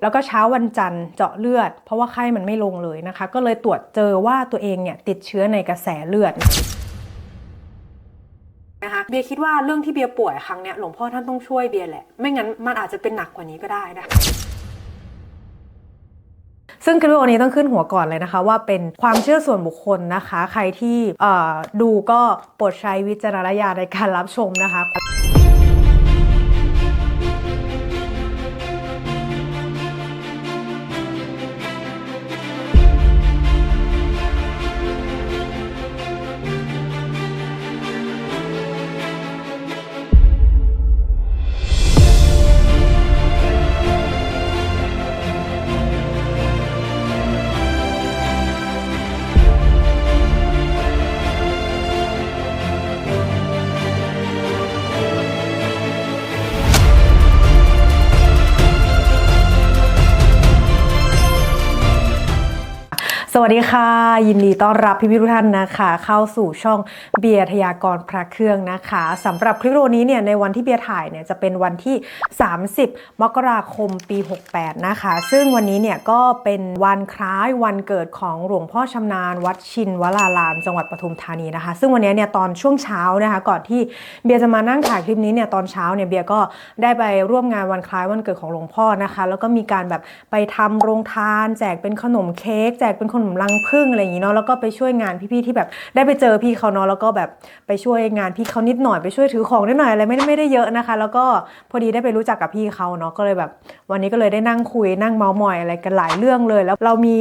แล้วก็เช้าวันจันทร์เจาะเลือด เพราะว่าไข้มันไม่ลงเลยนะคะ ก็เลยตรวจเจอว่าตัวเองเนี่ยติดเชื้อในกระแสเลือดนะคะเบียคิดว่าเรื่องที่เบียป่วยครั้งเนี้ยหลวงพ่อท่านต้องช่วยเบียแหละ ไม่งั้นมันอาจจะเป็นหนักกว่านี้ก็ได้นะซึ่งคลิปวิดีโอนี้ต้องขึ้นหัวก่อนเลยนะคะ ว่าเป็นความเชื่อส่วนบุคคลนะคะ ใครที่ดูก็โปรดใช้วิจารณญาณในการรับชมนะคะ วัสดีค่ะ ยินดีต้อนรับพี่พี่ทุกท่านนะคะ เข้าสู่ช่องเบียร์ทยากรพระเครื่องนะคะสำหรับคลิปวิดีโอนี้เนี่ยในวันที่เบียร์ถ่ายเนี่ยจะเป็นวันที่ 30 มกราคมปี 68 นะคะ ซึ่งวันนี้เนี่ยก็เป็นวันคล้ายวันเกิดของหลวงพ่อชำนาญ วัดชินวราราม จังหวัดปทุมธานีนะคะ ซึ่งวันนี้เนี่ยตอนช่วงเช้านะคะ ก่อนที่เบียร์จะมานั่งถ่ายคลิปนี้เนี่ยตอนเช้าเนี่ยเบียร์ก็ได้ไปร่วมงานวันคล้ายวันเกิดของหลวงพ่อนะคะ แล้วก็มีการแบบไปทำโรงทาน แจกเป็นขนมเค้กแจกเป็นขนมรังผึ้งอะไรอย่างนี้เนาะแล้วก็ไปช่วยงานพี่ๆที่แบบได้ไปเจอพี่เขาเนาะแล้วก็แบบไปช่วยงานพี่เขานิดหน่อยไปช่วยถือของนิดหน่อยอะไรไม่ได้ไม่ได้เยอะนะคะ แล้วก็พอดีได้ไปรู้จักกับพี่เขาเนาะก็เลยแบบ วันนี้ก็เลยได้นั่งคุยนั่งเมาส์มอยอะไรกันหลายเรื่องเลย แล้วเรามี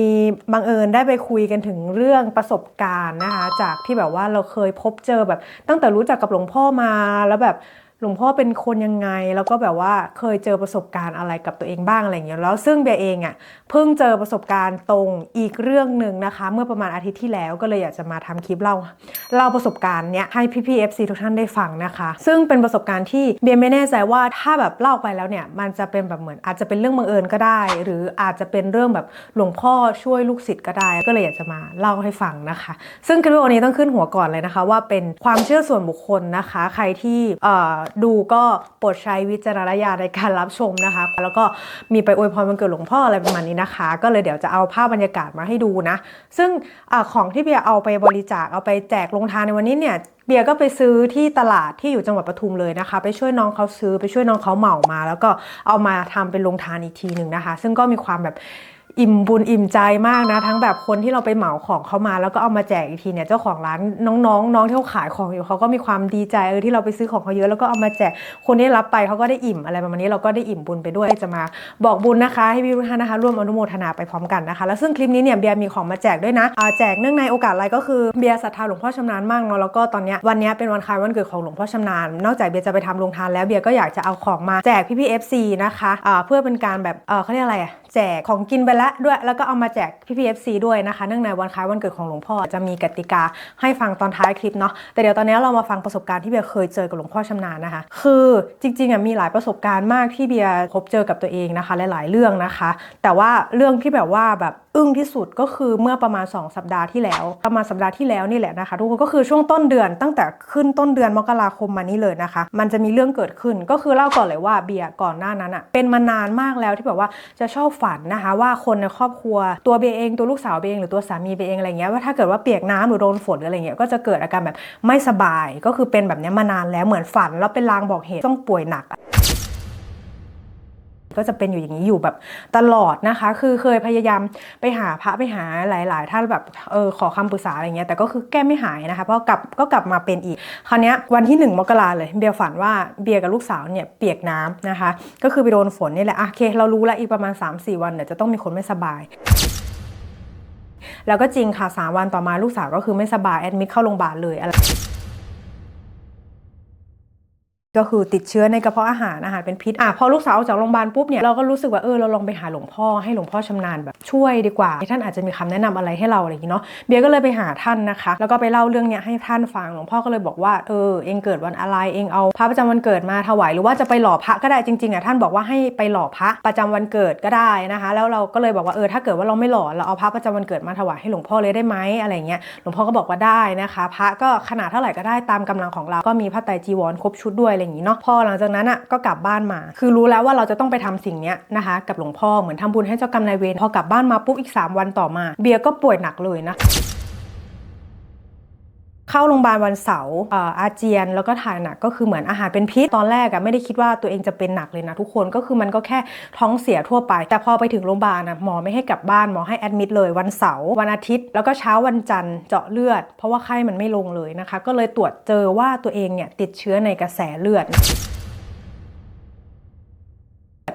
บังเอิญได้ไปคุยกันถึงเรื่องประสบการณ์นะคะ จากที่แบบว่าเราเคยพบเจอแบบตั้งแต่รู้จักกับหลวงพ่อมาแล้วแบบ หลวงพ่อเป็นคนยังไง แล้วก็แบบว่าเคยเจอประสบการณ์อะไรกับตัวเองบ้างอะไรอย่างเงี้ยแล้วซึ่งเบียเองอะ่ะเพิ่งเจอประสบการณ์ตรงอีกเรื่องหนึ่งนะคะ เมื่อประมาณอาทิตย์ที่แล้วก็เลยอยากจะมาทำคลิปเล่าเล่าประสบการณ์เนี้ยให้พี่พีเอฟซีทุกท่านได้ฟังนะคะ ซึ่งเป็นประสบการณ์ที่เบียไม่แน่ใจว่าถ้าแบบเล่าไปแล้วเนี่ยมันจะเป็นแบบเหมือนอาจจะเป็นเรื่องบังเอิญก็ได้ หรืออาจจะเป็นเรื่องแบบหลวงพ่อช่วยลูกศิษย์ก็ได้ ก็เลยอยากจะมาเล่าให้ฟังนะคะ ซึ่งคลิปวิดีโอนี้ต้องขึ้นหัวก่อนเลยนะคะ ว่าเป็นความเชื่อส่วนบุคคลนะคะ ใครที่เอ่อดูก็โปรดใช้วิจารณญาณในการรับชมนะคะ แล้วก็มีไปอวยพรวันเกิดหลวงพ่ออะไรประมาณนี้นะคะ ก็เลยเดี๋ยวจะเอาภาพบรรยากาศมาให้ดูนะ ซึ่งอของที่เบียร์เอาไปบริจาคเอาไปแจกลงทานในวันนี้เนี่ยเบียร์ก็ไปซื้อที่ตลาดที่อยู่จังหวัดปทุมเลยนะคะ ไปช่วยน้องเขาซื้อไปช่วยน้องเขาเหมามา แล้วก็เอามาทำเป็นลงทานอีกทีหนึ่งนะคะ ซึ่งก็มีความแบบ อิ่มบุญอิ่มใจมากนะ ทั้งแบบคนที่เราไปเหมาของเขามา แล้วก็เอามาแจกอีกทีเนี่ยเจ้าของร้านน้องๆน้องที่เขาขายของอยู่เขาก็มีความดีใจเออที่เราไปซื้อของเขาเยอะแล้วก็เอามาแจกคนที่รับไปเขาก็ได้อิ่มอะไรประมาณนี้เราก็ได้อิ่มบุญไปด้วยจะมาบอกบุญนะคะ ให้พี่ทุกท่านนะคะ ร่วมอนุโมทนาไปพร้อมกันนะคะ แล้วซึ่งคลิปนี้เนี่ยเบียร์มีของมาแจกด้วยนะอ่าแจกเนื่องในโอกาสอะไรก็คือเบียร์ศรัทธาหลวงพ่อชำนาญมากเนาะแล้วก็ตอนเนี้ยวันเนี้ยเป็นวันคล้ายวันเกิดของหลวงพ่อชำนาญนอกจากเบียร์จะไปทำโรงทานแล้วเบียร์ก็อยากจะเอาของมาแจกพี่พี่เอฟซีนะคะเพื่อเป็นการแบบเขาเรียกอะไรอะแจกของกินไปแล้วด้วย แล้วก็เอามาแจกพี่พีเอฟซีด้วยนะคะ เนื่องในวันคล้ายวันเกิดของหลวงพ่อจะมีกติกาให้ฟังตอนท้ายคลิปเนาะแต่เดี๋ยวตอนนี้เรามาฟังประสบการณ์ที่เบียร์เคยเจอกับหลวงพ่อชำนาญนะคะ คือจริงๆอะมีหลายประสบการณ์มากที่เบียร์พบเจอกับตัวเองนะคะหลายๆเรื่องนะคะ แต่ว่าเรื่องที่แบบว่าแบบอึ้งที่สุดก็คือเมื่อประมาณ 2 สัปดาห์ที่แล้ว ประมาณสัปดาห์ที่แล้วนี่แหละนะคะ ทุกคนก็คือช่วงต้นเดือนตั้งแต่ขึ้นต้นเดือนมกราคมมานี่เลยนะคะ มันจะมีเรื่องเกิดขึ้นก็คือเล่าก่อนเลยว่าเบียร์ก่อนหน้านั้นอะเป็นมานานมากแล้วที่แบบว่าจะชอบฝันนะคะ ว่าคนในครอบครัวตัวเบียเองตัวลูกสาวเบียเองหรือตัวสามีเบียเองอะไรเงี้ยว่าถ้าเกิดว่าเปียกน้ำหรือโดนฝนหรืออะไรเงี้ยก็จะเกิดอาการแบบไม่สบายก็คือเป็นแบบนี้มานานแล้วเหมือนฝันแล้วเป็นลางบอกเหตุต้องป่วยหนัก ก็จะเป็นอยู่อย่างนี้อยู่แบบตลอดนะคะ คือเคยพยายามไปหาพระไปหาหลาย ๆ ท่านแบบเออขอคำปรึกษาอะไรเงี้ยแต่ก็คือแก้ไม่หายนะคะเพราะกลับก็กลับมาเป็นอีก คราวนี้วันที่ 1 มกราเลยเบียร์ฝันว่าเบียร์กับลูกสาวเนี่ยเปียกน้ำนะคะ ก็คือไปโดนฝนนี่แหละอะโอเค เรารู้แล้วอีกประมาณ 3-4 วันเดี๋ยวจะต้องมีคนไม่สบายแล้วก็จริงค่ะสามวันต่อมาลูกสาวก็คือไม่สบายแอดมิดเข้าโรงพยาบาลเลยอะไร ก็คือติดเชื้อในกระเพาะอาหารอาหารเป็นพิษอะพอลูกสาวออกจากโรงพยาบาลปุ๊บเนี่ยเราก็รู้สึกว่าเออเราลองไปหาหลวงพ่อให้หลวงพ่อชำนาญแบบช่วยดีกว่า ท่านอาจจะมีคำแนะนำอะไรให้เราอะไรอย่างนี้เนาะเบียร์ก็เลยไปหาท่านนะคะ แล้วก็ไปเล่าเรื่องเนี้ยให้ท่านฟังหลวงพ่อก็เลยบอกว่าเออเองเกิดวันอะไรเองเอาพระประจำวันเกิดมาถวายหรือว่าจะไปหล่อพระก็ได้จริงๆอะท่านบอกว่าให้ไปหล่อพระประจำวันเกิดก็ได้นะคะ แล้วเราก็เลยบอกว่าเออถ้าเกิดว่าเราไม่หล่อเราเอาพระประจำวันเกิดมาถวายให้หลวงพ่อเลยได้ไหมอะไรเงี้ยหลวงพ่อก็บอกว่าได้นะคะ พระก็ขนาดเท่าไหร่ก็ได้ตามกำลังของเราก็มีผ้าไตรจีวรครบชุดด้วยอะไรอย่างนี้เนาะพอหลังจากนั้นอะก็กลับบ้านมา คือรู้แล้วว่าเราจะต้องไปทำสิ่งเนี้ยนะคะกับหลวงพ่อเหมือนทำบุญให้เจ้ากรรมนายเวรพอกลับบ้านมาปุ๊บอีก 3 วันต่อมา เบียร์ก็ป่วยหนักเลยนะ เข้าโรงพยาบาลวันเสาร์เอ่ออาเจียนแล้วก็ถ่ายหนักก็คือเหมือนอาหารเป็นพิษตอนแรกอะไม่ได้คิดว่าตัวเองจะเป็นหนักเลยนะทุกคนก็คือมันก็แค่ท้องเสียทั่วไป แต่พอไปถึงโรงพยาบาลนะหมอไม่ให้กลับบ้านหมอให้แอดมิดเลยวันเสาร์วันอาทิตย์ แล้วก็เช้าวันจันทร์เจาะเลือด เพราะว่าไข้มันไม่ลงเลยนะคะ ก็เลยตรวจเจอว่าตัวเองเนี่ยติดเชื้อในกระแสเลือด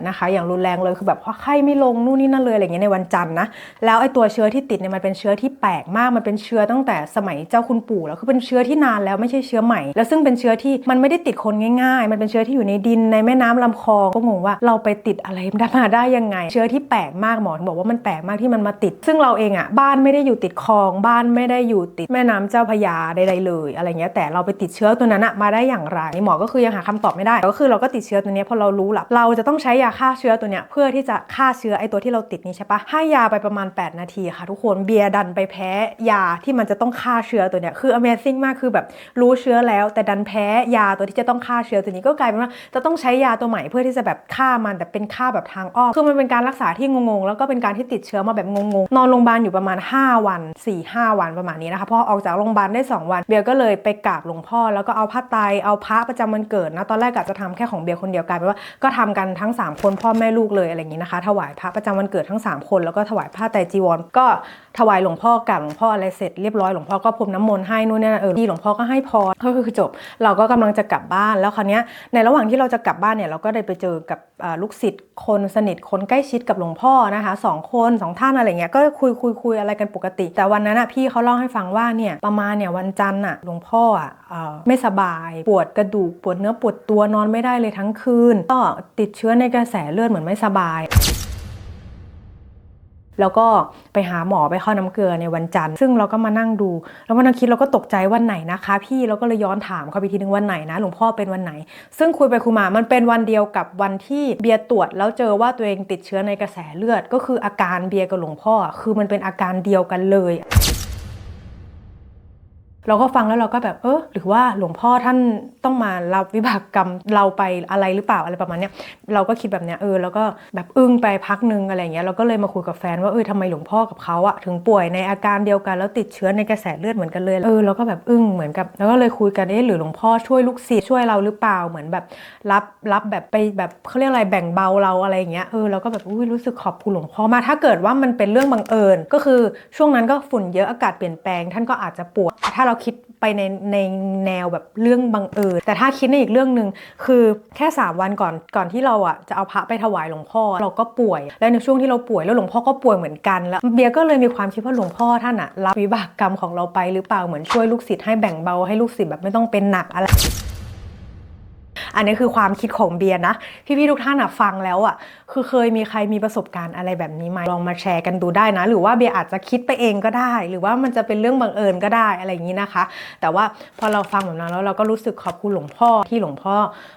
นะคะอย่างรุนแรงเลยคือแบบว่าไข้ไม่ลงนู่นนี่นั่นเลยอะไรเงี้ยในวันจันทร์นะแล้วไอ้ตัวเชื้อที่ติดเนี่ยมันเป็นเชื้อที่แปลกมากมันเป็นเชื้อตั้งแต่สมัยเจ้าคุณปู่แล้วคือเป็นเชื้อที่นานแล้วไม่ใช่เชื้อใหม่ แล้วซึ่งเป็นเชื้อที่มันไม่ได้ติดคนง่าย ๆ มันเป็นเชื้อที่อยู่ในดินในแม่น้ำลำคลองก็งงว่าเราไปติดอะไรมาได้ยังไง เชื้อที่แปลกมากหมอบอกว่ามันแปลกมากที่มันมาติด ซึ่งเราเองอะบ้านไม่ได้อยู่ติดคลองบ้านไม่ได้อยู่ติดแม่น้ำเจ้าพยาใดๆเลยอะไรเงี้ยแต่เราไปติดเชื้อตัวนั้นอะมาได้อย่างไรหมอก็คือยังหาคำตอบไม่ได้ก็คือเราก็ติดเชื้อตัวนี้พอเรารู้ละเราจะต้องใช้ยาฆ่าเชื้อตัวเนี้ยเพื่อที่จะฆ่าเชื้อไอ้ตัวที่เราติดนี้ใช่ปะให้ยาไปประมาณ 8 นาทีค่ะทุกคนเบียร์ดันไปแพ้ยาที่มันจะต้องฆ่าเชื้อตัวเนี้ยคือ Amazing มากคือแบบรู้เชื้อแล้ว แต่ดันแพ้ยาตัวที่จะต้องฆ่าเชื้อตัวนี้ก็กลายเป็นว่าจะต้องใช้ยาตัวใหม่เพื่อที่จะแบบฆ่ามันแต่เป็นฆ่าแบบทางอ้อมคือมันเป็นการรักษาที่งงๆแล้วก็เป็นการที่ติดเชื้อมาแบบงงๆนอนโรงพยาบาลอยู่ประมาณ 5 วัน 4-5 วันประมาณนี้นะคะพอออกจากโรงพยาบาลได้ 2 วันเบียร์ก็เลยไปกราบหลวงพ่อ แล้วก็เอาผ้าไตเอาพระประจำวันเกิดนะตอนแรกกะจะทำแค่ของเบียร์คนเดียวกลายเป็นว่าก็ทำกันทั้ง 3คนพ่อแม่ลูกเลยอะไรอย่างนี้นะคะ ถวายพระประจำวันเกิดทั้ง 3 คนแล้วก็ถวายผ้าไตรจีวร ก็ถวายหลวงพ่อกราบหลวงพ่ออะไรเสร็จเรียบร้อยหลวงพ่อก็พรมน้ำมนต์ให้นู่นนี่นั่นเออที่หลวงพ่อก็ให้พรก็คือจบ เราก็กำลังจะกลับบ้านแล้วคราวเนี้ยในระหว่างที่เราจะกลับบ้านเนี่ยเราก็ได้ไปเจอกับลูกศิษย์คนสนิทคนใกล้ชิดกับหลวงพ่อนะคะสองคนสองท่านอะไรเงี้ยก็คุยคุยคุยอะไรกันปกติ แต่วันนั้นอะพี่เขาเล่าให้ฟังว่าเนี่ยประมาณเนี่ยวันจันทร์อะหลวงพ่ออะไม่สบายปวดกระดูกปวดเนื้อปวดตัวนอนไม่ได้เลยทั้งคืน ก็ติดเชื้อในกระแสเลือดเหมือนไม่สบาย แล้วก็ไปหาหมอไปเข้าน้ำเกลือในวันจันทร์ ซึ่งเราก็มานั่งดู แล้วมานั่งคิดเราก็ตกใจวันไหนนะคะ พี่เราก็เลยย้อนถามเขาไปทีนึงวันไหนนะหลวงพ่อเป็นวันไหน ซึ่งคุยไปคุยมา มันเป็นวันเดียวกับวันที่เบียร์ตรวจ แล้วเจอว่าตัวเองติดเชื้อในกระแสเลือด ก็คืออาการเบียร์กับหลวงพ่อ คือมันเป็นอาการเดียวกันเลย เราก็ฟังแล้วเราก็แบบเออหรือว่าหลวงพ่อท่านต้องมารับวิบากกรรมเราไปอะไรหรือเปล่าอะไรประมาณเนี้ยเราก็คิดแบบเนี้ยเออแล้วก็แบบอึ้งไปพักนึงอะไรเงี้ยเราก็เลยมาคุยกับแฟนว่าเออทำไมหลวงพ่อกับเขาอะถึงป่วยในอาการเดียวกันแล้วติดเชื้อในกระแสเลือดเหมือนกันเลยเออเราก็แบบอึ้งเหมือนกับแล้วก็เลยคุยกันเอ๊ะหรือหลวงพ่อช่วยลูกศิษย์ช่วยเราหรือเปล่าเหมือนแบบรับรับแบบไปแบบเขาเรียกอะไรแบ่งเบาเราอะไรเงี้ยเออเราก็แบบอุ้ยรู้สึกขอบคุณหลวงพ่อมาถ้าเกิดว่ามันเป็นเรื่องบังเอิญ ก็คือช่วงนั้นก็ฝุ่นเยอะอากาศเปลี่ยนแปลง ท่านก็อาจจะป่วยถ้าเราคิดไปในในแนวแบบเรื่องบังเอิญแต่ถ้าคิดในอีกเรื่องหนึ่งคือแค่ 3 วันก่อนก่อนที่เราอะจะเอาพระไปถวายหลวงพ่อเราก็ป่วย แล้วในช่วงที่เราป่วยแล้วหลวงพ่อก็ป่วยเหมือนกันแล้วเบียก็เลยมีความคิดว่าหลวงพ่อท่านอะรับวิบากกรรมของเราไปหรือเปล่าเหมือนช่วยลูกศิษย์ให้แบ่งเบาให้ลูกศิษย์แบบไม่ต้องเป็นหนักอะไร อันนี้คือความคิดของเบียร์นะ พี่ๆทุกท่านอะฟังแล้วอะคือเคยมีใครมีประสบการณ์อะไรแบบนี้ไหมลองมาแชร์กันดูได้นะ หรือว่าเบียร์อาจจะคิดไปเองก็ได้ หรือว่ามันจะเป็นเรื่องบังเอิญก็ได้อะไรอย่างนี้นะคะ แต่ว่าพอเราฟังแบบนั้นแล้วเราก็รู้สึกขอบคุณหลวงพ่อที่หลวงพ่อ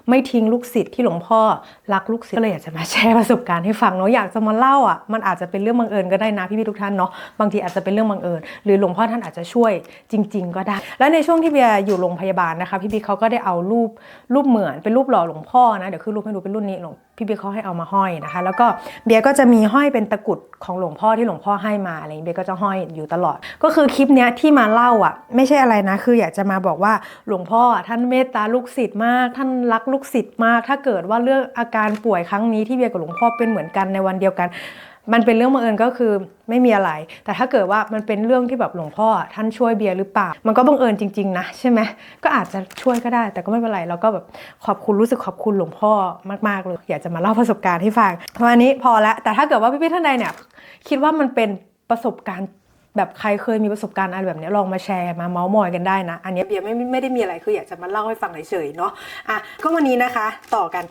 ไม่ทิ้งลูกศิษย์ที่หลวงพ่อรักลูกศิษย์ก็เลยอยากจะมาแชร์ประสบการณ์ให้ฟังเนาะอยากจะมาเล่าอะมันอาจจะเป็นเรื่องบังเอิญก็ได้นะพี่ๆทุกท่านเนาะบางทีอาจจะเป็นเรื่องบังเอิญหรือหลวงพ่อท่านอาจจะช่วยจริง ๆ ก็ได้ และในช่วงที่เบียร์อยู่โรงพยาบาลนะคะ พี่ๆเขาก็ได้เอารูปรูปเหมือนเป็นรูปหล่อหลวงพ่อนะเดี๋ยวขึ้นรูปให้ดูเป็นรุ่นนี้หลวงพี่เบียร์เขาให้เอามาห้อยนะคะ แล้วก็เบียร์ก็จะมีห้อยเป็นตะกรุดของหลวงพ่อที่หลวงพ่อให้มาอะไรอย่างเงี้เบียร์ก็จะห้อยอยู่ตลอด ก็คือคลิปเนี้ยที่มาเล่าอะ ไม่ใช่อะไรนะ คืออยากจะมาบอกว่าหลวงพ่อท่านเมตตาลูกศิษย์มาก ท่านรักลูกศิษย์มาก ถ้าเกิดว่าเรื่องอาการป่วยครั้งนี้ที่เบียร์กับหลวงพ่อเป็นเหมือนกันในวันเดียวกัน มันเป็นเรื่องบังเอิญก็คือไม่มีอะไร แต่ถ้าเกิดว่ามันเป็นเรื่องที่แบบหลวงพ่อท่านช่วยเบียร์หรือเปล่า มันก็บังเอิญจริง ๆ นะใช่ไหมก็อาจจะช่วยก็ได้ แต่ก็ไม่เป็นไรเราก็แบบขอบคุณรู้สึกขอบคุณหลวงพ่อมากๆเลยอยากจะมาเล่าประสบการณ์ให้ฟังวันนี้พอแล้วแต่ถ้าเกิดว่าพี่ๆท่านใดเนี่ยคิดว่ามันเป็นประสบการณ์แบบใครเคยมีประสบการณ์อะไรแบบนี้ลองมาแชร์มาเมาส์มอยกันได้นะ อันนี้เบียร์ไม่ไม่ได้มีอะไรคืออยากจะมาเล่าให้ฟังเฉยๆเนาะอะก็วันนี้นะคะ ต่อกัน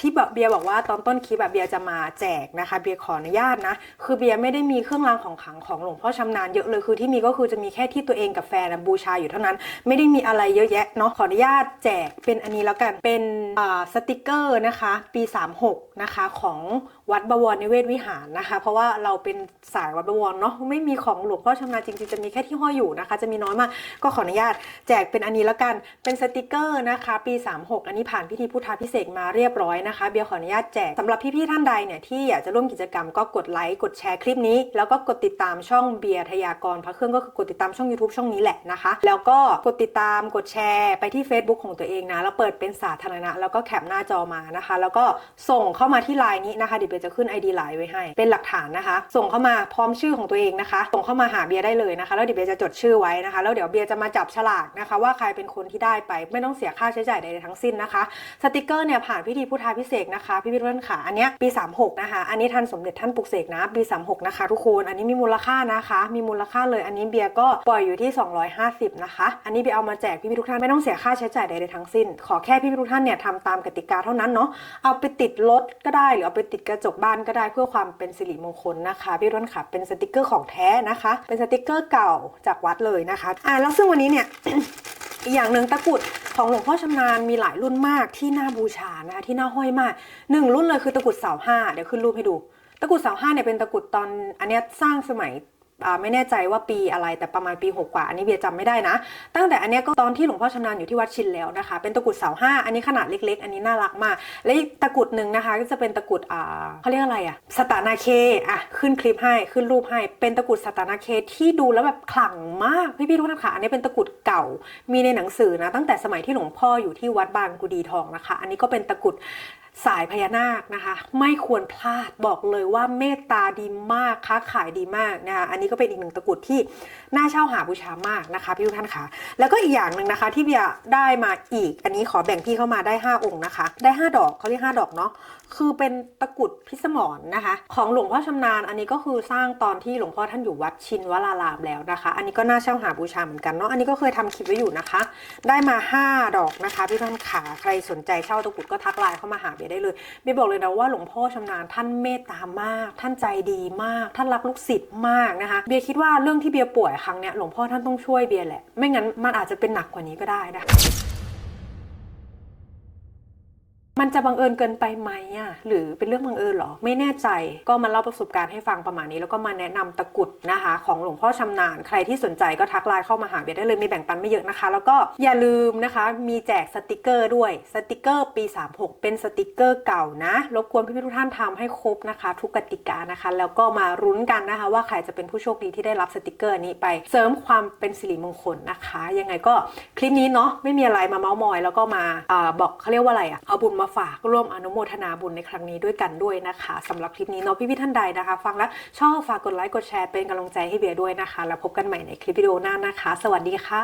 ที่เบียร์บอกว่าตอนต้นคลิปแบบเบียร์จะมาแจกนะคะ เบียร์ขออนุญาตนะ คือเบียร์ไม่ได้มีเครื่องรางของขลังของหลวงพ่อชำนาญเยอะเลยคือที่มีก็คือจะมีแค่ที่ตัวเองกับแฟนบูชาอยู่เท่านั้น ไม่ได้มีอะไรเยอะแยะเนาะขออนุญาตแจกเป็นอันนี้แล้วกันเป็นสติกเกอร์นะคะ ปี 36 นะคะของวัดบวรนิเวศวิหารนะคะ เพราะว่าเราเป็นสายวัดบวรเนาะไม่มีของหลวงพ่อชำนาญจริงๆจะมีแค่ที่ห้อยอยู่นะคะ จะมีน้อยมากก็ขออนุญาตแจกเป็นอันนี้แล้วกันเป็นสติกเกอร์นะคะ ปี 36 อันนี้ผ่านพิธีพุทธาพิเศษมาเรียบร้อยนะคะ เบียร์ขออนุญาตแจกสำหรับพี่ๆท่านใดเนี่ยที่อยากจะร่วมกิจกรรมก็กดไลค์กดแชร์คลิปนี้ แล้วก็กดติดตามช่องเบียร์ทยากรพระเครื่องก็คือกดติดตามช่อง YouTube ช่องนี้แหละนะคะ แล้วก็กดติดตามกดแชร์ไปที่ Facebook ของตัวเองนะแล้วเปิดเป็นสาธารณะแล้วก็แคปหน้าจอมานะคะ แล้วก็ส่งเข้ามาที่ไลน์นี้นะคะเดี๋ยวเบียร์จะขึ้น ID ไลน์ไว้ให้ เป็นหลักฐานนะคะ ส่งเข้ามาพร้อมชื่อของตัวเองนะคะ ส่งเข้ามาหาเบียร์ได้เลยนะคะ แล้วเดี๋ยวเบียร์จะจดชื่อไว้นะคะ แล้วเดี๋ยวเบียร์จะมาจับฉลากนะคะ ว่าใครเป็นคนที่ได้ไปไม่ต้องเสียค่าใช้จ่ายใดๆทั้งสิ้นนะคะสติกเกอร์เนี่ยผ่านพิธีพุทธาพิเศษนะคะพี่พิรุณขาอันเนี้ยปี 36 นะคะ อันนี้ท่านสมเด็จท่านปลุกเสกนะปี 36 นะคะ ทุกคนอันนี้มีมูลค่านะคะ มีมูลค่าเลยอันนี้เบียร์ก็ปล่อยอยู่ที่ 250 นะคะ อันนี้เบียร์เอามาแจกพี่ๆทุกท่านไม่ต้องเสียค่าใช้จ่ายใดๆทั้งสิ้น ขอแค่พี่ๆทุกท่านเนี่ยทำตามกติกาเท่านั้นเนาะเอาไปติดรถก็ได้ หรือเอาไปติดกระจกบ้านก็ได้เพื่อความเป็นสิริมงคลนะคะพี่รุ่นค่ะเป็นสติกเกอร์ของแท้นะคะ เป็นสติกเกอร์เก่าจากวัดเลยนะคะอ่าแล้วซึ่งวันนี้เนี่ย อีกอย่างหนึ่งตะกุดของหลวงพ่อชำนาญมีหลายรุ่นมากที่น่าบูชานะคะที่น่าห้อยมากหนึ่งรุ่นเลยคือตะกุดเสาห้าเดี๋ยวขึ้นรูปให้ดู ตะกุดเสาห้าเนี่ยเป็นตะกุดตอนอันเนี้ยสร้างสมัย ไม่แน่ใจว่าปีอะไรแต่ประมาณปีหกกว่าอันนี้เบียร์จำไม่ได้นะ ตั้งแต่อันนี้ก็ตอนที่หลวงพ่อชำนาญอยู่ที่วัดชินแล้วนะคะ เป็นตะกุดเสาห้าอันนี้ขนาดเล็ก ๆ อันนี้น่ารักมาก และอีกตะกุดหนึ่งนะคะ ก็จะเป็นตะกุดอ่าเขาเรียกอะไรอะสตานาเคอะขึ้นคลิปให้ขึ้นรูปให้เป็นตะกุดสตานาเคที่ดูแล้วแบบขลังมากพี่ๆทุกท่านค่ะอันนี้เป็นตะกุดเก่ามีในหนังสือนะตั้งแต่สมัยที่หลวงพ่ออยู่ที่วัดบางกุดีทองนะคะ อันนี้ก็เป็นตะกุด สายพญานาคนะคะไม่ควรพลาดบอกเลยว่าเมตตาดีมากค้าขายดีมากนะคะอันนี้ก็เป็นอีกหนึ่งตะกุดที่น่าเช่าหาบูชามากนะคะพี่ทุกท่านค่ะแล้วก็อีกอย่างหนึ่งนะคะที่เบียได้มาอีก อันนี้ขอแบ่งพี่เข้ามาได้ 5 องค์นะคะ ได้ 5 ดอกเขาเรียก5ดอกเนาะคือเป็นตะกุดพิสมรนะคะ ของหลวงพ่อชำนาญอันนี้ก็คือสร้างตอนที่หลวงพ่อท่านอยู่วัดชินวรารามแล้วนะคะ อันนี้ก็น่าเช่าหาบูชาเหมือนกันเนาะอันนี้ก็เคยทำคลิปไว้อยู่นะคะ ได้มา 5 ดอกนะคะพี่ท่านขาใครสนใจเช่าตะกุดก็ทักไลน์เข้ามาหาเบียได้เลยเบียบอกเลยนะว่าหลวงพ่อชำนาญท่านเมตตามาก ท่านใจดีมาก ท่านรักลูกศิษย์มากนะคะ เบียคิดว่าเรื่องที่เบียป่วยครั้งเนี้ยหลวงพ่อท่านต้องช่วยเบียแหละ ไม่งั้นมันอาจจะเป็นหนักกว่านี้ก็ได้นะ มันจะบังเอิญเกินไปไหมอะหรือเป็นเรื่องบังเอิญหรอ ไม่แน่ใจก็มาเล่าประสบการณ์ให้ฟังประมาณนี้ แล้วก็มาแนะนำตะกุดนะคะ ของหลวงพ่อชำนาญ ใครที่สนใจก็ทักไลน์เข้ามาหาเบียได้เลยมีแบ่งปันไม่เยอะนะคะ แล้วก็อย่าลืมนะคะ มีแจกสติกเกอร์ด้วยสติกเกอร์ปี 36 เป็นสติกเกอร์เก่านะรบกวนพี่ๆทุกท่านทำให้ครบนะคะ ทุกกติกานะคะ แล้วก็มารุ้นกันนะคะ ว่าใครจะเป็นผู้โชคดีที่ได้รับสติกเกอร์นี้ไป เสริมความเป็นสิริมงคลนะคะ ยังไงก็คลิปนี้เนาะไม่มีอะไรมาเมาส์มอย แล้วก็มาอบอกเขาเรียกว่าอะไรอะเอาบุญมาฝากร่วมอนุโมทนาบุญในครั้งนี้ด้วยกันด้วยนะคะสำหรับคลิปนี้เนาะพี่พี่ๆท่านใดนะคะ ฟังแล้วชอบฝากกดไลค์กดแชร์เป็นกำลังใจให้เบียร์ด้วยนะคะ แล้วพบกันใหม่ในคลิปวิดีโอหน้านะคะ สวัสดีค่ะ